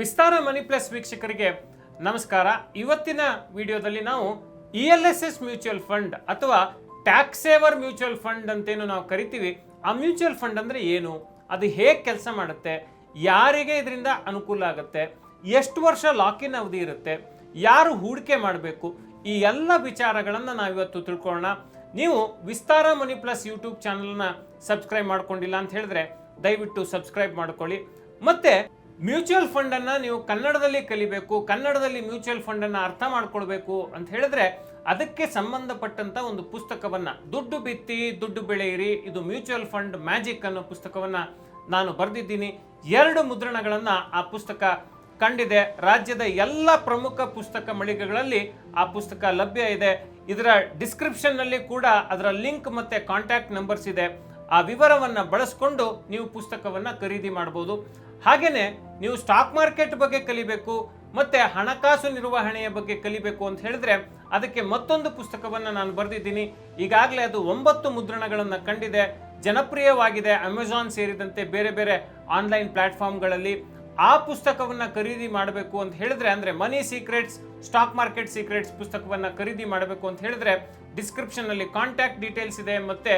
ವಿಸ್ತಾರ money plus ವೀಕ್ಷಕರಿಗೆ ನಮಸ್ಕಾರ. ಇವತ್ತಿನ ವಿಡಿಯೋದಲ್ಲಿ ನಾವು E L S S mutual fund ಅಥವಾ ಟ್ಯಾಕ್ಸ್ ಸೇವರ್ ಮ್ಯೂಚುವಲ್ ಫಂಡ್ ಅಂತೇನು ನಾವು ಕರಿತೀವಿ, ಆ ಮ್ಯೂಚುವಲ್ ಫಂಡ್ ಅಂದರೆ ಏನು, ಅದು ಹೇಗೆ ಕೆಲಸ ಮಾಡುತ್ತೆ, ಯಾರಿಗೆ ಇದರಿಂದ ಅನುಕೂಲ ಆಗುತ್ತೆ, ಎಷ್ಟು ವರ್ಷ ಲಾಕಿನ್ ಅವಧಿ ಇರುತ್ತೆ, ಯಾರು ಹೂಡಿಕೆ ಮಾಡಬೇಕು, ಈ ಎಲ್ಲ ವಿಚಾರಗಳನ್ನು ನಾವಿವತ್ತು ತಿಳ್ಕೊಳ್ಳೋಣ. ನೀವು ವಿಸ್ತಾರ ಮನಿ ಪ್ಲಸ್ ಯೂಟ್ಯೂಬ್ ಚಾನಲ್ನ ಸಬ್ಸ್ಕ್ರೈಬ್ ಮಾಡ್ಕೊಂಡಿಲ್ಲ ಅಂತ ಹೇಳಿದ್ರೆ ದಯವಿಟ್ಟು ಸಬ್ಸ್ಕ್ರೈಬ್ ಮಾಡ್ಕೊಳ್ಳಿ. ಮತ್ತೆ ಮ್ಯೂಚುವಲ್ ಫಂಡ್ ಅನ್ನ ನೀವು ಕನ್ನಡದಲ್ಲಿ ಕಲಿಬೇಕು, ಕನ್ನಡದಲ್ಲಿ ಮ್ಯೂಚುವಲ್ ಫಂಡ್ ಅನ್ನ ಅರ್ಥ ಮಾಡ್ಕೊಳ್ಬೇಕು ಅಂತ ಹೇಳಿದ್ರೆ ಅದಕ್ಕೆ ಸಂಬಂಧಪಟ್ಟಂತ ಒಂದು ಪುಸ್ತಕವನ್ನ, ದುಡ್ಡು ಬಿತ್ತಿ, ದುಡ್ಡು ಬೆಳೆಯಿರಿ, ಇದು ಮ್ಯೂಚುವಲ್ ಫಂಡ್ ಮ್ಯಾಜಿಕ್ ಅನ್ನೋ ಪುಸ್ತಕವನ್ನ ನಾನು ಬರೆದಿದ್ದೀನಿ. ಎರಡು ಮುದ್ರಣಗಳನ್ನ ಆ ಪುಸ್ತಕ ಕಂಡಿದೆ. ರಾಜ್ಯದ ಎಲ್ಲ ಪ್ರಮುಖ ಪುಸ್ತಕ ಮಳಿಗೆಗಳಲ್ಲಿ ಆ ಪುಸ್ತಕ ಲಭ್ಯ ಇದೆ. ಇದರ ಡಿಸ್ಕ್ರಿಪ್ಷನ್ನಲ್ಲಿ ಕೂಡ ಅದರ ಲಿಂಕ್ ಮತ್ತೆ ಕಾಂಟ್ಯಾಕ್ಟ್ ನಂಬರ್ಸ್ ಇದೆ. ಆ ವಿವರವನ್ನ ಬಳಸ್ಕೊಂಡು ನೀವು ಪುಸ್ತಕವನ್ನ ಖರೀದಿ ಮಾಡಬಹುದು ಹಾಗೇನೆ ನೀವು ಸ್ಟಾಕ್ ಮಾರ್ಕೆಟ್ ಬಗ್ಗೆ ಕಲಿಬೇಕು, ಮತ್ತೆ ಹಣಕಾಸು ನಿರ್ವಹಣೆಯ ಬಗ್ಗೆ ಕಲಿಬೇಕು ಅಂತ ಹೇಳಿದ್ರೆ ಅದಕ್ಕೆ ಮತ್ತೊಂದು ಪುಸ್ತಕವನ್ನ ನಾನು ಬರೆದಿದ್ದೀನಿ. ಈಗಾಗಲೇ ಅದು ಒಂಬತ್ತು ಮುದ್ರಣಗಳನ್ನು ಕಂಡಿದೆ. ಜನಪ್ರಿಯವಾಗಿದೆ ಅಮೆಜಾನ್ ಸೇರಿದಂತೆ ಬೇರೆ ಬೇರೆ ಆನ್ಲೈನ್ ಪ್ಲಾಟ್ಫಾರ್ಮ್ಗಳಲ್ಲಿ ಆ ಪುಸ್ತಕವನ್ನ ಖರೀದಿ ಮಾಡಬೇಕು ಅಂತ ಹೇಳಿದ್ರೆ, ಅಂದ್ರೆ money secrets stock market secrets ಪುಸ್ತಕವನ್ನ ಖರೀದಿ ಮಾಡಬೇಕು ಅಂತ ಹೇಳಿದ್ರೆ ಡಿಸ್ಕ್ರಿಪ್ಷನ್ ಅಲ್ಲಿ ಕಾಂಟ್ಯಾಕ್ಟ್ ಡೀಟೇಲ್ಸ್ ಇದೆ, ಮತ್ತೆ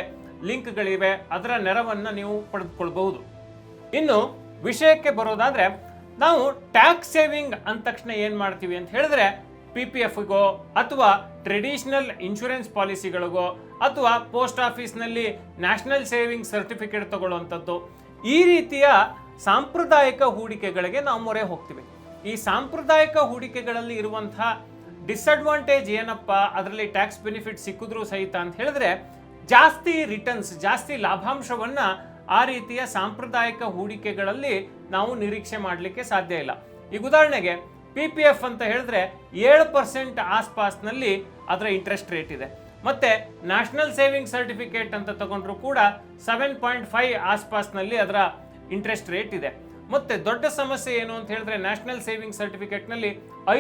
ಲಿಂಕ್ಗಳಿವೆ. ಅದರ ನೆರವನ್ನು ನೀವು ಪಡೆದುಕೊಳ್ಬಹುದು. ಇನ್ನು ವಿಷಯಕ್ಕೆ ಬರೋದಾದ್ರೆ ನಾವು ಟ್ಯಾಕ್ಸ್ ಸೇವಿಂಗ್ ಅಂದ ತಕ್ಷಣ ಏನು ಮಾಡ್ತೀವಿ ಅಂತ ಹೇಳಿದ್ರೆ ಪಿ ಪಿ ಎಫ್ಗೋ ಅಥವಾ ಟ್ರೆಡಿಷನಲ್ ಇನ್ಶೂರೆನ್ಸ್ ಪಾಲಿಸಿಗಳಿಗೋ ಅಥವಾ ಪೋಸ್ಟ್ ಆಫೀಸ್ನಲ್ಲಿ ನ್ಯಾಷನಲ್ ಸೇವಿಂಗ್ ಸರ್ಟಿಫಿಕೇಟ್ ತಗೊಳ್ಳುವಂಥದ್ದು. ಈ ರೀತಿಯ ಸಾಂಪ್ರದಾಯಿಕ ಹೂಡಿಕೆಗಳಿಗೆ ನಾವು ಮೊರೆ ಹೋಗ್ತೀವಿ. ಈ ಸಾಂಪ್ರದಾಯಿಕ ಹೂಡಿಕೆಗಳಲ್ಲಿ ಇರುವಂತಹ ಡಿಸ್ಅಡ್ವಾಂಟೇಜ್ ಏನಪ್ಪ, ಅದರಲ್ಲಿ ಟ್ಯಾಕ್ಸ್ ಬೆನಿಫಿಟ್ ಸಿಕ್ಕಿದ್ರು ಸಹಿತ ಅಂತ ಹೇಳಿದ್ರೆ ಜಾಸ್ತಿ ರಿಟರ್ನ್ಸ್ ಜಾಸ್ತಿ ಲಾಭಾಂಶವನ್ನ ಆ ರೀತಿಯ ಸಾಂಪ್ರದಾಯಿಕ ಹೂಡಿಕೆಗಳಲ್ಲಿ ನಾವು ನಿರೀಕ್ಷೆ ಮಾಡಲಿಕ್ಕೆ ಸಾಧ್ಯ ಇಲ್ಲ. ಈಗ ಉದಾಹರಣೆಗೆ ಪಿ ಪಿ ಎಫ್ ಅಂತ ಹೇಳಿದ್ರೆ ಏಳು ಪರ್ಸೆಂಟ್ ಆಸ್ಪಾಸ್ನಲ್ಲಿ ಅದರ ಇಂಟ್ರೆಸ್ಟ್ ರೇಟ್ ಇದೆ. ಮತ್ತೆ ನ್ಯಾಷನಲ್ ಸೇವಿಂಗ್ ಸರ್ಟಿಫಿಕೇಟ್ ಅಂತ ತಗೊಂಡ್ರು ಕೂಡ ಸೆವೆನ್ ಪಾಯಿಂಟ್ ಫೈವ್ ಆಸ್ಪಾಸ್ನಲ್ಲಿ ಅದರ ಇಂಟ್ರೆಸ್ಟ್ ರೇಟ್ ಇದೆ. ಮತ್ತೆ ದೊಡ್ಡ ಸಮಸ್ಯೆ ಏನು ಅಂತ ಹೇಳಿದ್ರೆ ನ್ಯಾಷನಲ್ ಸೇವಿಂಗ್ ಸರ್ಟಿಫಿಕೇಟ್ನಲ್ಲಿ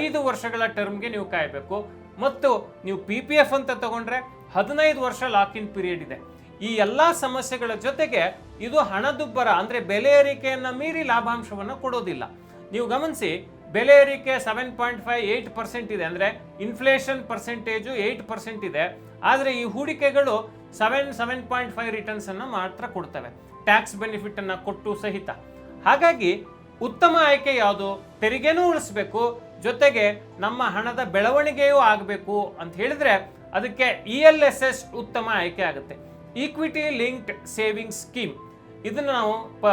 ಐದು ವರ್ಷಗಳ ಟರ್ಮ್ಗೆ ನೀವು ಕಾಯಬೇಕು. ಮತ್ತು ನೀವು ಪಿ ಪಿ ಎಫ್ ಅಂತ ತಗೊಂಡ್ರೆ ಹದಿನೈದು ವರ್ಷ ಲಾಕ್ ಇನ್ ಪೀರಿಯಡ್ ಇದೆ. ಈ ಎಲ್ಲ ಸಮಸ್ಯೆಗಳ ಜೊತೆಗೆ ಇದು ಹಣದುಬ್ಬರ, ಅಂದ್ರೆ ಬೆಲೆ ಏರಿಕೆಯನ್ನು ಮೀರಿ ಲಾಭಾಂಶವನ್ನು ಕೊಡೋದಿಲ್ಲ. ನೀವು ಗಮನಿಸಿ, ಬೆಲೆ ಏರಿಕೆ seven point five eight percent ಇದೆ, ಅಂದ್ರೆ ಇನ್ಫ್ಲೇಷನ್ ಪರ್ಸೆಂಟೇಜು ಏಯ್ಟ್ ಪರ್ಸೆಂಟ್ ಇದೆ. ಆದರೆ ಈ ಹೂಡಿಕೆಗಳು seven seven point five returns ಅನ್ನ ಮಾತ್ರ ಕೊಡ್ತವೆ. ಟ್ಯಾಕ್ಸ್ ಬೆನಿಫಿಟ್ ಅನ್ನ ಕೊಟ್ಟು ಸಹಿತ. ಹಾಗಾಗಿ ಉತ್ತಮ ಆಯ್ಕೆ ಯಾವುದು? ತೆರಿಗೆನೂ ಉಳಿಸ್ಬೇಕು, ಜೊತೆಗೆ ನಮ್ಮ ಹಣದ ಬೆಳವಣಿಗೆಯೂ ಆಗಬೇಕು ಅಂತ ಹೇಳಿದ್ರೆ ಅದಕ್ಕೆ ಇ ಎಲ್ ಎಸ್ ಎಸ್ ಉತ್ತಮ ಆಯ್ಕೆ ಆಗುತ್ತೆ. Equity linked saving scheme. ಇದನ್ನು ನಾವು ಪ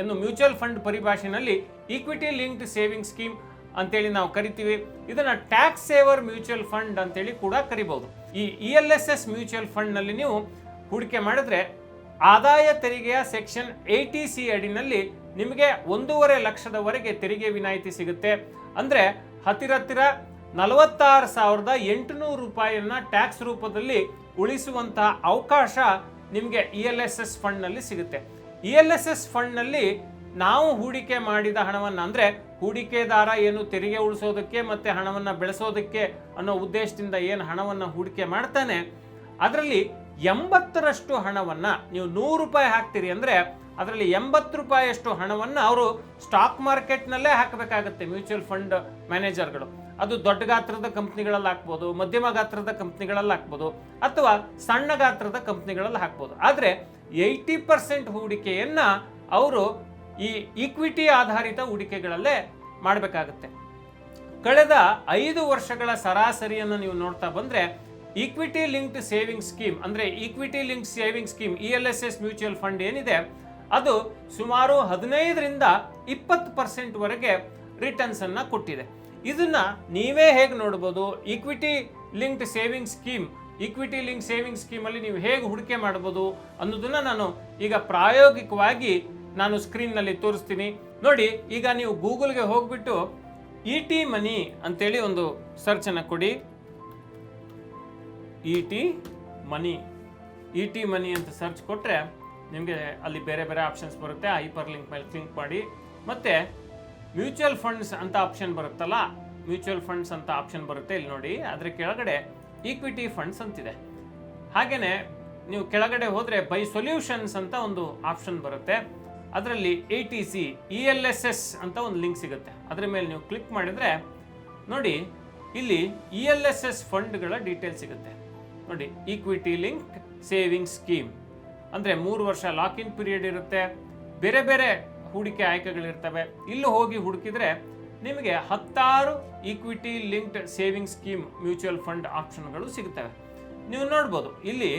ಏನು ಮ್ಯೂಚುವಲ್ ಫಂಡ್ ಪರಿಭಾಷೆನಲ್ಲಿ ಈಕ್ವಿಟಿ ಲಿಂಕ್ಡ್ ಸೇವಿಂಗ್ ಸ್ಕೀಮ್ ಅಂತೇಳಿ ನಾವು ಕರಿತೀವಿ. ಇದನ್ನ ಟ್ಯಾಕ್ಸ್ ಸೇವರ್ ಮ್ಯೂಚುವಲ್ ಫಂಡ್ ಅಂತೇಳಿ ಕೂಡ ಕರಿಬಹುದು ಈ E L S S mutual ಫಂಡ್ನಲ್ಲಿ ನೀವು ಹೂಡಿಕೆ ಮಾಡಿದ್ರೆ ಆದಾಯ ತೆರಿಗೆಯ ಸೆಕ್ಷನ್ ಏಯ್ಟಿ ಸಿ ಅಡಿನಲ್ಲಿ ನಿಮಗೆ ಒಂದೂವರೆ ಲಕ್ಷದವರೆಗೆ ತೆರಿಗೆ ವಿನಾಯಿತಿ ಸಿಗುತ್ತೆ. ಅಂದ್ರೆ ಹತ್ತಿರ ಹತ್ತಿರ ನಲವತ್ತಾರು ಸಾವಿರದ ಎಂಟುನೂರು ರೂಪಾಯಿಯನ್ನು ಟ್ಯಾಕ್ಸ್ ರೂಪದಲ್ಲಿ ಉಳಿಸುವಂತಹ ಅವಕಾಶ ನಿಮಗೆ ಇ ಎಲ್ ಎಸ್ ಎಸ್ ಫಂಡ್ನಲ್ಲಿ ಸಿಗುತ್ತೆ. ಇ ಎಲ್ ಎಸ್ ಎಸ್ ಫಂಡ್ನಲ್ಲಿ ನಾವು ಹೂಡಿಕೆ ಮಾಡಿದ ಹಣವನ್ನು ಅಂದರೆ ಹೂಡಿಕೆದಾರ ಏನು ತೆರಿಗೆ ಉಳಿಸೋದಕ್ಕೆ ಮತ್ತು ಹಣವನ್ನು ಬೆಳೆಸೋದಕ್ಕೆ ಅನ್ನೋ ಉದ್ದೇಶದಿಂದ ಏನು ಹಣವನ್ನು ಹೂಡಿಕೆ ಮಾಡ್ತಾನೆ, ಅದರಲ್ಲಿ ಎಂಬತ್ತರಷ್ಟು ಹಣವನ್ನು ನೀವು ನೂರು ರೂಪಾಯಿ ಹಾಕ್ತೀರಿ ಅಂದರೆ ಅದರಲ್ಲಿ ಎಂಬತ್ತು ರೂಪಾಯಿಯಷ್ಟು ಹಣವನ್ನು ಅವರು ಸ್ಟಾಕ್ ಮಾರ್ಕೆಟ್ನಲ್ಲೇ ಹಾಕಬೇಕಾಗತ್ತೆ ಮ್ಯೂಚುವಲ್ ಫಂಡ್ ಮ್ಯಾನೇಜರ್ಗಳು. ಅದು ದೊಡ್ಡ ಗಾತ್ರದ ಕಂಪ್ನಿಗಳಲ್ಲಿ ಹಾಕ್ಬೋದು, ಮಧ್ಯಮ ಗಾತ್ರದ ಕಂಪ್ನಿಗಳಲ್ಲಿ ಹಾಕ್ಬೋದು, ಅಥವಾ ಸಣ್ಣ ಗಾತ್ರದ ಕಂಪ್ನಿಗಳಲ್ಲಿ ಹಾಕ್ಬೋದು. ಆದರೆ ಏಯ್ಟಿ ಪರ್ಸೆಂಟ್ ಹೂಡಿಕೆಯನ್ನು ಅವರು ಈ ಈಕ್ವಿಟಿ ಆಧಾರಿತ ಹೂಡಿಕೆಗಳಲ್ಲೇ ಮಾಡಬೇಕಾಗತ್ತೆ. ಕಳೆದ ಐದು ವರ್ಷಗಳ ಸರಾಸರಿಯನ್ನು ನೀವು ನೋಡ್ತಾ ಬಂದರೆ, ಈಕ್ವಿಟಿ ಲಿಂಕ್ಡ್ ಸೇವಿಂಗ್ ಸ್ಕೀಮ್, ಅಂದರೆ equity link saving scheme, E L S S mutual fund ಏನಿದೆ, ಅದು ಸುಮಾರು ಹದಿನೈದರಿಂದ ಇಪ್ಪತ್ತು ಪರ್ಸೆಂಟ್ವರೆಗೆ ರಿಟರ್ನ್ಸನ್ನು ಕೊಟ್ಟಿದೆ. ಇದನ್ನ ನೀವೇ ಹೇಗೆ ನೋಡ್ಬೋದು? Equity linked saving scheme equity link saving scheme ಅಲ್ಲಿ ನೀವು ಹೇಗೆ ಹೂಡಿಕೆ ಮಾಡ್ಬೋದು ಅನ್ನೋದನ್ನ ನಾನು ಈಗ ಪ್ರಾಯೋಗಿಕವಾಗಿ ನಾನು ಸ್ಕ್ರೀನ್ನಲ್ಲಿ ತೋರಿಸ್ತೀನಿ. ನೋಡಿ, ಈಗ ನೀವು ಗೂಗಲ್ಗೆ ಹೋಗ್ಬಿಟ್ಟು ಇ ಟಿ ಮನಿ ಅಂತೇಳಿ ಒಂದು ಸರ್ಚ್ ಅನ್ನ ಕೊಡಿ. E T money E T money ಅಂತ ಸರ್ಚ್ ಕೊಟ್ಟರೆ ನಿಮಗೆ ಅಲ್ಲಿ ಬೇರೆ ಬೇರೆ ಆಪ್ಷನ್ಸ್ ಬರುತ್ತೆ. ಹೈಪರ್ ಲಿಂಕ್ ಮೇಲೆ ಕ್ಲಿಕ್ ಮಾಡಿ. ಮತ್ತೆ ಮ್ಯೂಚುವಲ್ ಫಂಡ್ಸ್ ಅಂತ ಆಪ್ಷನ್ ಬರುತ್ತಲ್ಲ? ಮ್ಯೂಚುವಲ್ ಫಂಡ್ಸ್ ಅಂತ ಆಪ್ಷನ್ ಬರುತ್ತೆ ಇಲ್ಲಿ ನೋಡಿ. ಅದರ ಕೆಳಗಡೆ ಈಕ್ವಿಟಿ ಫಂಡ್ಸ್ ಅಂತಿದೆ. ಹಾಗೇನೆ ನೀವು ಕೆಳಗಡೆ ಹೋದರೆ ಬೈ ಸೊಲ್ಯೂಷನ್ಸ್ ಅಂತ ಒಂದು ಆಪ್ಷನ್ ಬರುತ್ತೆ. ಅದರಲ್ಲಿ A T C, E L S S ಅಂತ ಒಂದು ಲಿಂಕ್ ಸಿಗುತ್ತೆ. ಅದರ ಮೇಲೆ ನೀವು ಕ್ಲಿಕ್ ಮಾಡಿದರೆ ನೋಡಿ, ಇಲ್ಲಿ ಇ ಎಲ್ ಎಸ್ ಎಸ್ ಫಂಡ್ಗಳ ಡೀಟೇಲ್ ಸಿಗುತ್ತೆ. ನೋಡಿ, ಈಕ್ವಿಟಿ ಲಿಂಕ್ ಸೇವಿಂಗ್ ಸ್ಕೀಮ್. ಅಂದರೆ ಮೂರು ವರ್ಷ ಲಾಕ್ ಇನ್ ಪೀರಿಯಡ್ ಇರುತ್ತೆ. ಬೇರೆ ಬೇರೆ ಹೂಡಿಕೆ ಆಯ್ಕೆಗಳಿರ್ತವೆ. ಇಲ್ಲಿ ಹೋಗಿ ಹುಡುಕಿದ್ರೆ ನಿಮಗೆ ಹತ್ತಾರು equity linked saving scheme mutual fund ಆಪ್ಷನ್ಗಳು ಸಿಗುತ್ತವೆ ನೀವು ನೋಡ್ಬೋದು, ಇಲ್ಲಿ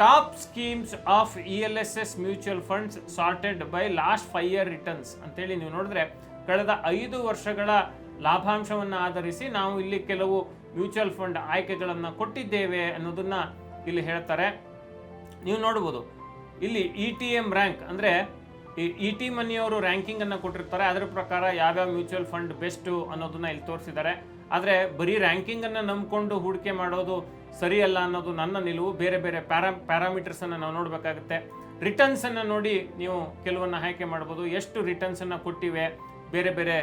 top schemes of E L S S mutual funds sorted by last five year returns ಅಂತೇಳಿ ನೀವು ನೋಡಿದ್ರೆ ಕಳೆದ ಐದು ವರ್ಷಗಳ ಲಾಭಾಂಶವನ್ನು ಆಧರಿಸಿ ನಾವು ಇಲ್ಲಿ ಕೆಲವು ಮ್ಯೂಚುವಲ್ ಫಂಡ್ ಆಯ್ಕೆಗಳನ್ನು ಕೊಟ್ಟಿದ್ದೇವೆ ಅನ್ನೋದನ್ನು ಇಲ್ಲಿ ಹೇಳ್ತಾರೆ. ನೀವು ನೋಡ್ಬೋದು, ಇಲ್ಲಿ ಇ ಟಿ ಎಂ ರ್ಯಾಂಕ್ ಅಂದರೆ ಇ ಟಿ ಮನಿಯವರು ರ್ಯಾಂಕಿಂಗನ್ನು ಕೊಟ್ಟಿರ್ತಾರೆ. ಅದರ ಪ್ರಕಾರ ಯಾವ್ಯಾವ ಮ್ಯೂಚುವಲ್ ಫಂಡ್ ಬೆಸ್ಟು ಅನ್ನೋದನ್ನ ಇಲ್ಲಿ ತೋರಿಸಿದ್ದಾರೆ. ಆದರೆ ಬರೀ ರ್ಯಾಂಕಿಂಗನ್ನು ನಂಬಿಕೊಂಡು ಹೂಡಿಕೆ ಮಾಡೋದು ಸರಿಯಲ್ಲ ಅನ್ನೋದು ನನ್ನ ನಿಲುವು. ಬೇರೆ ಬೇರೆ ಪ್ಯಾರಾ ಪ್ಯಾರಾಮೀಟರ್ಸನ್ನು ನಾವು ನೋಡಬೇಕಾಗುತ್ತೆ. ರಿಟರ್ನ್ಸನ್ನು ನೋಡಿ ನೀವು ಕೆಲವನ್ನ ಆಯ್ಕೆ ಮಾಡ್ಬೋದು. ಎಷ್ಟು ರಿಟರ್ನ್ಸನ್ನು ಕೊಟ್ಟಿವೆ ಬೇರೆ ಬೇರೆ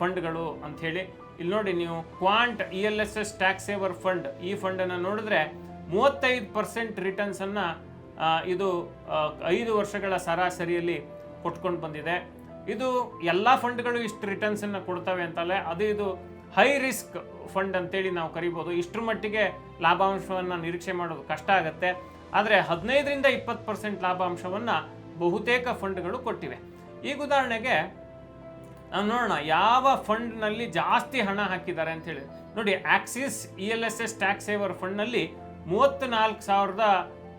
ಫಂಡ್ಗಳು ಅಂಥೇಳಿ. ಇಲ್ಲಿ ನೋಡಿ ನೀವು quant E L S S tax saver fund ಈ ಫಂಡನ್ನು ನೋಡಿದ್ರೆ ಮೂವತ್ತೈದು ಪರ್ಸೆಂಟ್ ರಿಟರ್ನ್ಸನ್ನು ಇದು ಐದು ವರ್ಷಗಳ ಸರಾಸರಿಯಲ್ಲಿ ಕೊಟ್ಕೊಂಡು ಬಂದಿದೆ. ಇದು ಎಲ್ಲ ಫಂಡ್ಗಳು ಇಷ್ಟು ರಿಟರ್ನ್ಸನ್ನು ಕೊಡ್ತವೆ ಅಂತಲ್ಲ ಅದು ಇದು ಹೈ ರಿಸ್ಕ್ ಫಂಡ್ ಅಂತೇಳಿ ನಾವು ಕರಿಬೋದು. ಇಷ್ಟರ ಮಟ್ಟಿಗೆ ಲಾಭಾಂಶವನ್ನು ನಿರೀಕ್ಷೆ ಮಾಡೋದು ಕಷ್ಟ ಆಗುತ್ತೆ. ಆದರೆ ಹದಿನೈದರಿಂದ ಇಪ್ಪತ್ತು ಪರ್ಸೆಂಟ್ ಲಾಭಾಂಶವನ್ನು ಬಹುತೇಕ ಫಂಡ್ಗಳು ಕೊಟ್ಟಿವೆ. ಈಗ ಉದಾಹರಣೆಗೆ ನಾವು ನೋಡೋಣ, ಯಾವ ಫಂಡ್ನಲ್ಲಿ ಜಾಸ್ತಿ ಹಣ ಹಾಕಿದ್ದಾರೆ ಅಂತ ಹೇಳಿ ನೋಡಿ Axis E L S S tax saver ಫಂಡ್ನಲ್ಲಿ ಮೂವತ್ತ್ನಾಲ್ಕು ಸಾವಿರದ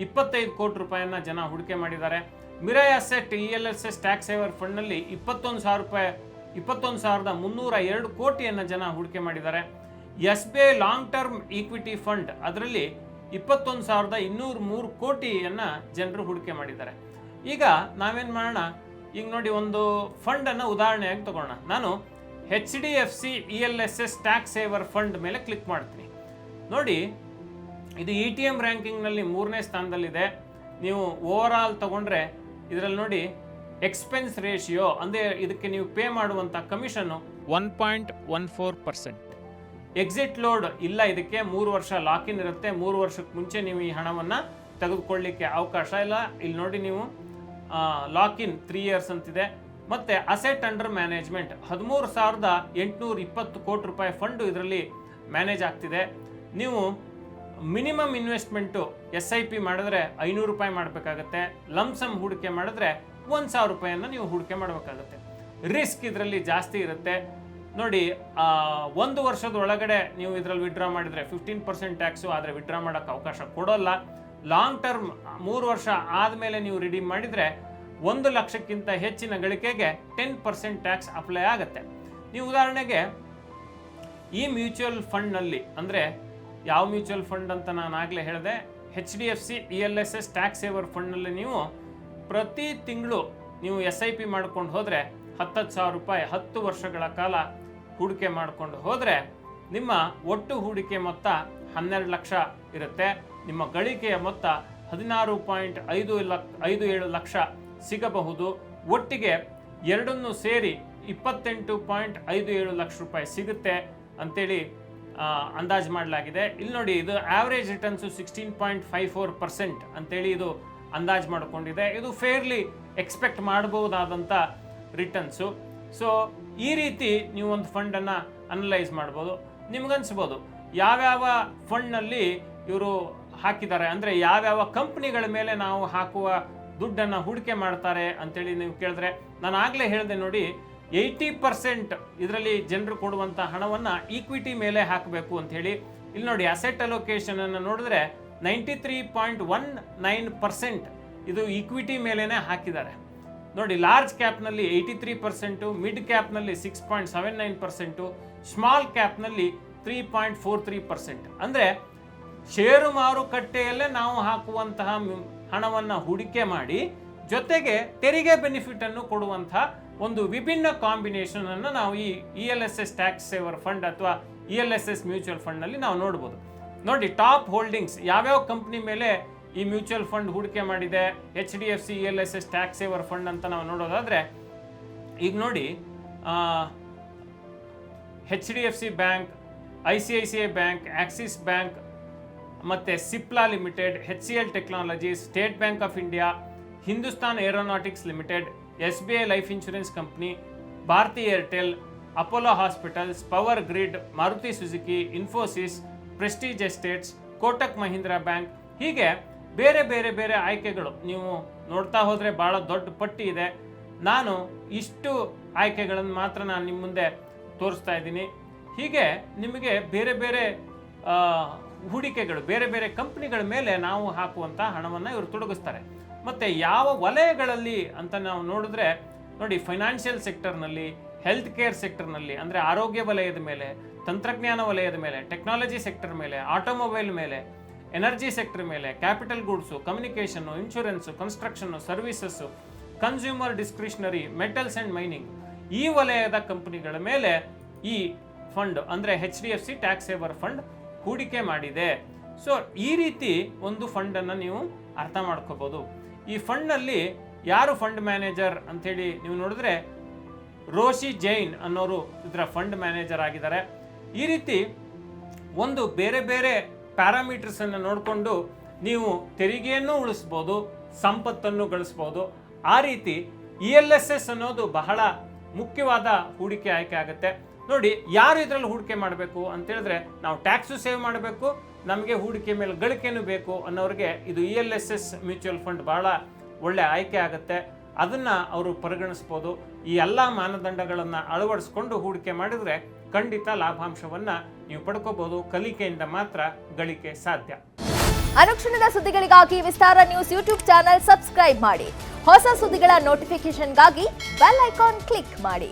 ಇಪ್ಪತ್ತೈದು ಕೋಟಿ ರೂಪಾಯಿಯನ್ನು ಜನ ಹೂಡಿಕೆ ಮಾಡಿದ್ದಾರೆ. Mirae asset E L S S tax saver ಫಂಡ್ನಲ್ಲಿ ಇಪ್ಪತ್ತೊಂದು ಸಾವಿರ ರೂಪಾಯಿ, ಇಪ್ಪತ್ತೊಂದು ಸಾವಿರದ ಮುನ್ನೂರ ಎರಡು ಕೋಟಿಯನ್ನು ಜನ ಹೂಡಿಕೆ ಮಾಡಿದ್ದಾರೆ. S B I long term equity fund ಅದರಲ್ಲಿ ಇಪ್ಪತ್ತೊಂದು ಸಾವಿರದ ಇನ್ನೂರ ಮೂರು ಕೋಟಿಯನ್ನು ಜನರು ಹೂಡಿಕೆ ಮಾಡಿದ್ದಾರೆ. ಈಗ ನಾವೇನು ಮಾಡೋಣ? ಈಗ ನೋಡಿ ಒಂದು ಫಂಡನ್ನು ಉದಾಹರಣೆಯಾಗಿ ತಗೊಳ್ಳೋಣ ನಾನು H D F C E L S S tax saver fund ಮೇಲೆ ಕ್ಲಿಕ್ ಮಾಡ್ತೀನಿ. ನೋಡಿ, ಇದು ಇ ಟಿ ಎಂ ರ್ಯಾಂಕಿಂಗ್ನಲ್ಲಿ ಮೂರನೇ ಸ್ಥಾನದಲ್ಲಿದೆ. ನೀವು ಓವರ್ ಆಲ್ ತಗೊಂಡ್ರೆ ಇದರಲ್ಲಿ ನೋಡಿ ಎಕ್ಸ್ಪೆನ್ಸ್ ರೇಷಿಯೋ ಅಂದರೆ ಇದಕ್ಕೆ ನೀವು ಪೇ ಮಾಡುವಂಥ commission one point one four percent exit load ಇಲ್ಲ ಇದಕ್ಕೆ ಮೂರು ವರ್ಷ ಲಾಕ್ ಇನ್ ಇರುತ್ತೆ. ಮೂರು ವರ್ಷಕ್ಕೆ ಮುಂಚೆ ನೀವು ಈ ಹಣವನ್ನು ತೆಗೆದುಕೊಳ್ಳಿಕ್ಕೆ ಅವಕಾಶ ಇಲ್ಲ. ಇಲ್ಲಿ ನೋಡಿ ನೀವು ಲಾಕ್ ಇನ್ ತ್ರೀ ಇಯರ್ಸ್ ಅಂತಿದೆ. ಮತ್ತು ಅಸೆಟ್ ಅಂಡರ್ ಮ್ಯಾನೇಜ್ಮೆಂಟ್ ಹದಿಮೂರು ಸಾವಿರದ ಎಂಟುನೂರ ಇಪ್ಪತ್ತು ಕೋಟಿ ರೂಪಾಯಿ ಫಂಡು ಇದರಲ್ಲಿ ಮ್ಯಾನೇಜ್ ಆಗ್ತಿದೆ. ನೀವು minimum investment S I P ಮಾಡಿದ್ರೆ ಐನೂರು ರೂಪಾಯಿ ಮಾಡಬೇಕಾಗತ್ತೆ. ಲಮ್ಸಮ್ ಹೂಡಿಕೆ ಮಾಡಿದ್ರೆ ಒಂದು ಸಾವಿರ ರೂಪಾಯಿಯನ್ನು ನೀವು ಹೂಡಿಕೆ ಮಾಡಬೇಕಾಗುತ್ತೆ. ರಿಸ್ಕ್ ಇದರಲ್ಲಿ ಜಾಸ್ತಿ ಇರುತ್ತೆ. ನೋಡಿ ಒಂದು ವರ್ಷದ ಒಳಗಡೆ ನೀವು ಇದರಲ್ಲಿ ವಿಡ್ರಾ ಮಾಡಿದರೆ ಫಿಫ್ಟೀನ್ ಪರ್ಸೆಂಟ್ ಟ್ಯಾಕ್ಸು ಆದರೆ ವಿಡ್ರಾ ಮಾಡೋಕ್ಕೆ ಅವಕಾಶ ಕೊಡೋಲ್ಲ. ಲಾಂಗ್ ಟರ್ಮ್ ಮೂರು ವರ್ಷ ಆದಮೇಲೆ ನೀವು ರಿಡೀಮ್ ಮಾಡಿದರೆ ಒಂದು ಲಕ್ಷಕ್ಕಿಂತ ಹೆಚ್ಚಿನ ಗಳಿಕೆಗೆ ಟೆನ್ ಪರ್ಸೆಂಟ್ ಟ್ಯಾಕ್ಸ್ ಅಪ್ಲೈ ಆಗುತ್ತೆ. ನೀವು ಉದಾಹರಣೆಗೆ ಈ ಮ್ಯೂಚುವಲ್ ಫಂಡ್ನಲ್ಲಿ, ಅಂದರೆ ಯಾವ ಮ್ಯೂಚುವಲ್ ಫಂಡ್ ಅಂತ ನಾನು ಆಗಲೇ ಹೇಳಿದೆ H D F C E L S S tax saver ಫಂಡ್ನಲ್ಲಿ ನೀವು ಪ್ರತಿ ತಿಂಗಳು ನೀವು ಎಸ್ ಐ ಪಿ ಮಾಡ್ಕೊಂಡು ಹೋದರೆ ಹತ್ತತ್ತು ಸಾವಿರ ರೂಪಾಯಿ, ಹತ್ತು ವರ್ಷಗಳ ಕಾಲ ಹೂಡಿಕೆ ಮಾಡಿಕೊಂಡು ಹೋದರೆ ನಿಮ್ಮ ಒಟ್ಟು ಹೂಡಿಕೆ ಮೊತ್ತ ಹನ್ನೆರಡು ಲಕ್ಷ ಇರುತ್ತೆ. ನಿಮ್ಮ ಗಳಿಕೆಯ ಮೊತ್ತ ಹದಿನಾರು ಪಾಯಿಂಟ್ ಐದು ಲಕ್, ಐದು ಏಳು ಲಕ್ಷ ಸಿಗಬಹುದು. ಒಟ್ಟಿಗೆ ಎರಡನ್ನೂ ಸೇರಿ ಇಪ್ಪತ್ತೆಂಟು ಪಾಯಿಂಟ್ ಐದು ಏಳು ಲಕ್ಷ ರೂಪಾಯಿ ಸಿಗುತ್ತೆ ಅಂತೇಳಿ ಅಂದಾಜು ಮಾಡಲಾಗಿದೆ. ಇಲ್ಲಿ ನೋಡಿ, ಇದು average returns sixteen point five four percent ಅಂತೇಳಿ ಇದು ಅಂದಾಜು ಮಾಡಿಕೊಂಡಿದೆ. ಇದು ಫೇರ್ಲಿ ಎಕ್ಸ್ಪೆಕ್ಟ್ ಮಾಡಬಹುದಾದಂಥ ರಿಟರ್ನ್ಸು ಸೊ ಈ ರೀತಿ ನೀವು ಒಂದು ಫಂಡನ್ನು ಅನಲೈಸ್ ಮಾಡ್ಬೋದು. ನಿಮ್ಗನ್ಸ್ಬೋದು, ಯಾವ್ಯಾವ ಫಂಡ್ನಲ್ಲಿ ಇವರು ಹಾಕಿದ್ದಾರೆ? ಅಂದರೆ ಯಾವ್ಯಾವ ಕಂಪ್ನಿಗಳ ಮೇಲೆ ನಾವು ಹಾಕುವ ದುಡ್ಡನ್ನು ಹೂಡಿಕೆ ಮಾಡ್ತಾರೆ ಅಂತೇಳಿ ನೀವು ಕೇಳಿದ್ರೆ, ನಾನು ಆಗಲೇ ಹೇಳಿದೆ ನೋಡಿ ಏಯ್ಟಿ ಪರ್ಸೆಂಟ್ ಇದರಲ್ಲಿ ಜನರು ಕೊಡುವಂಥ ಹಣವನ್ನು ಈಕ್ವಿಟಿ ಮೇಲೆ ಹಾಕಬೇಕು ಅಂತ ಹೇಳಿ. ಇಲ್ಲಿ ನೋಡಿ ಅಸೆಟ್ ಅಲೋಕೇಶನ್ ಅನ್ನು ನೋಡಿದ್ರೆ ninety three point one nine percent ಇದು ಈಕ್ವಿಟಿ ಮೇಲೇ ಹಾಕಿದ್ದಾರೆ. ನೋಡಿ ಲಾರ್ಜ್ ಕ್ಯಾಪ್ನಲ್ಲಿ eighty three percent mid ಕ್ಯಾಪ್ನಲ್ಲಿ six point seven nine percent small ಕ್ಯಾಪ್ನಲ್ಲಿ three point four three percent ಅಂದರೆ ಷೇರು ಮಾರುಕಟ್ಟೆಯಲ್ಲೇ ನಾವು ಹಾಕುವಂತಹ ಹಣವನ್ನು ಹೂಡಿಕೆ ಮಾಡಿ ಜೊತೆಗೆ ತೆರಿಗೆ ಬೆನಿಫಿಟ್ ಅನ್ನು ಕೊಡುವಂತಹ ಒಂದು ವಿಭಿನ್ನ ಕಾಂಬಿನೇಷನ್ ಅನ್ನು ನಾವು ಈ E L S S tax saver fund ಅಥವಾ E L S S mutual ಫಂಡ್ನಲ್ಲಿ ನಾವು ನೋಡ್ಬೋದು. ನೋಡಿ ಟಾಪ್ ಹೋಲ್ಡಿಂಗ್ಸ್ ಯಾವ್ಯಾವ ಕಂಪ್ನಿ ಮೇಲೆ ಈ ಮ್ಯೂಚುವಲ್ ಫಂಡ್ ಹೂಡಿಕೆ ಮಾಡಿದೆ H D F C L S S tax saver fund ಅಂತ ನಾವು ನೋಡೋದಾದ್ರೆ, ಈಗ ನೋಡಿ H D F C bank I C I C I bank Axis bank ಮತ್ತು Cipla Limited H C L Technology State Bank of India Hindustan Aeronautics Limited S B I Life Insurance company, Bharti Airtel, Apollo Hospitals, Power Grid, Maruti Suzuki, Infosys, Prestige Estates, Kotak Mahindra bank. ಹೀಗೆ ಬೇರೆ ಬೇರೆ ಬೇರೆ ಆಯ್ಕೆಗಳು ನೀವು ನೋಡ್ತಾ ಹೋದರೆ ಭಾಳ ದೊಡ್ಡ ಪಟ್ಟಿ ಇದೆ. ನಾನು ಇಷ್ಟು ಆಯ್ಕೆಗಳನ್ನು ಮಾತ್ರ ನಾನು ನಿಮ್ಮ ಮುಂದೆ ತೋರಿಸ್ತಾ ಇದ್ದೀನಿ. ಹೀಗೆ ನಿಮಗೆ ಬೇರೆ ಬೇರೆ ಹೂಡಿಕೆಗಳು, ಬೇರೆ ಬೇರೆ ಕಂಪ್ನಿಗಳ ಮೇಲೆ ನಾವು ಹಾಕುವಂಥ ಹಣವನ್ನು ಇವರು ತೊಡಗಿಸ್ತಾರೆ. ಮತ್ತು ಯಾವ ವಲಯಗಳಲ್ಲಿ ಅಂತ ನಾವು ನೋಡಿದ್ರೆ, ನೋಡಿ ಫೈನಾನ್ಷಿಯಲ್ ಸೆಕ್ಟರ್ನಲ್ಲಿ ಹೆಲ್ತ್ ಕೇರ್ ಸೆಕ್ಟರ್ನಲ್ಲಿ ಅಂದರೆ ಆರೋಗ್ಯ ವಲಯದ ಮೇಲೆ, ತಂತ್ರಜ್ಞಾನ ವಲಯದ ಮೇಲೆ ಟೆಕ್ನಾಲಜಿ ಸೆಕ್ಟರ್ ಮೇಲೆ ಆಟೋಮೊಬೈಲ್ ಮೇಲೆ ಎನರ್ಜಿ ಸೆಕ್ಟರ್ ಮೇಲೆ capital goods communication insurance construction services consumer discretionary metals and mining ಈ ವಲಯದ ಕಂಪನಿಗಳ ಮೇಲೆ ಈ ಫಂಡ್ ಅಂದರೆ H D F C tax saver fund ಹೂಡಿಕೆ ಮಾಡಿದೆ. ಸೊ ಈ ರೀತಿ ಒಂದು ಫಂಡನ್ನು ನೀವು ಅರ್ಥ ಮಾಡ್ಕೋಬೋದು. ಈ ಫಂಡ್ನಲ್ಲಿ ಯಾರು ಫಂಡ್ ಮ್ಯಾನೇಜರ್ ಅಂಥೇಳಿ ನೀವು ನೋಡಿದ್ರೆ ರೋಶಿ ಜೈನ್ ಅನ್ನೋರು ಇದರ ಫಂಡ್ ಮ್ಯಾನೇಜರ್ ಆಗಿದ್ದಾರೆ. ಈ ರೀತಿ ಒಂದು ಬೇರೆ ಬೇರೆ ಪ್ಯಾರಾಮೀಟರ್ಸನ್ನು ನೋಡಿಕೊಂಡು ನೀವು ತೆರಿಗೆಯನ್ನು ಉಳಿಸ್ಬೋದು, ಸಂಪತ್ತನ್ನು ಗಳಿಸ್ಬೋದು. ಆ ರೀತಿ ಇ ಎಲ್ ಎಸ್ ಎಸ್ ಅನ್ನೋದು ಬಹಳ ಮುಖ್ಯವಾದ ಹೂಡಿಕೆ ಆಯ್ಕೆ ಆಗುತ್ತೆ. ನೋಡಿ, ಯಾರು ಇದರಲ್ಲಿ ಹೂಡಿಕೆ ಮಾಡಬೇಕು ಅಂತೇಳಿದ್ರೆ ನಾವು ಟ್ಯಾಕ್ಸು ಸೇವ್ ಮಾಡಬೇಕು ನಮಗೆ ಹೂಡಿಕೆ ಮೇಲೆ ಗಳಿಕೆನೂ ಬೇಕು ಅನ್ನೋರಿಗೆ ಇದು E L S S mutual fund ಭಾಳ ಒಳ್ಳೆ ಆಯ್ಕೆ ಆಗುತ್ತೆ. ಅದನ್ನು ಅವರು ಪರಿಗಣಿಸ್ಬೋದು. ಈ ಎಲ್ಲ ಮಾನದಂಡಗಳನ್ನು ಅಳವಡಿಸ್ಕೊಂಡು ಹೂಡಿಕೆ ಮಾಡಿದರೆ ಖಂಡಿತ ಲಾಭಾಂಶವನ್ನು ನೀವು ಪಡ್ಕೋಬಹುದು ಕಲಿಕೆಯಿಂದ ಮಾತ್ರ ಗಳಿಕೆ ಸಾಧ್ಯ. ಅನುಕ್ಷಣದ ಸುದ್ದಿಗಳಿಗಾಗಿ Vistara news YouTube channel subscribe ಮಾಡಿ. ಹೊಸ ಸುದ್ದಿಗಳ ನೋಟಿಫಿಕೇಶನ್ಗಾಗಿ ಬೆಲ್ ಐಕಾನ್ ಕ್ಲಿಕ್ ಮಾಡಿ.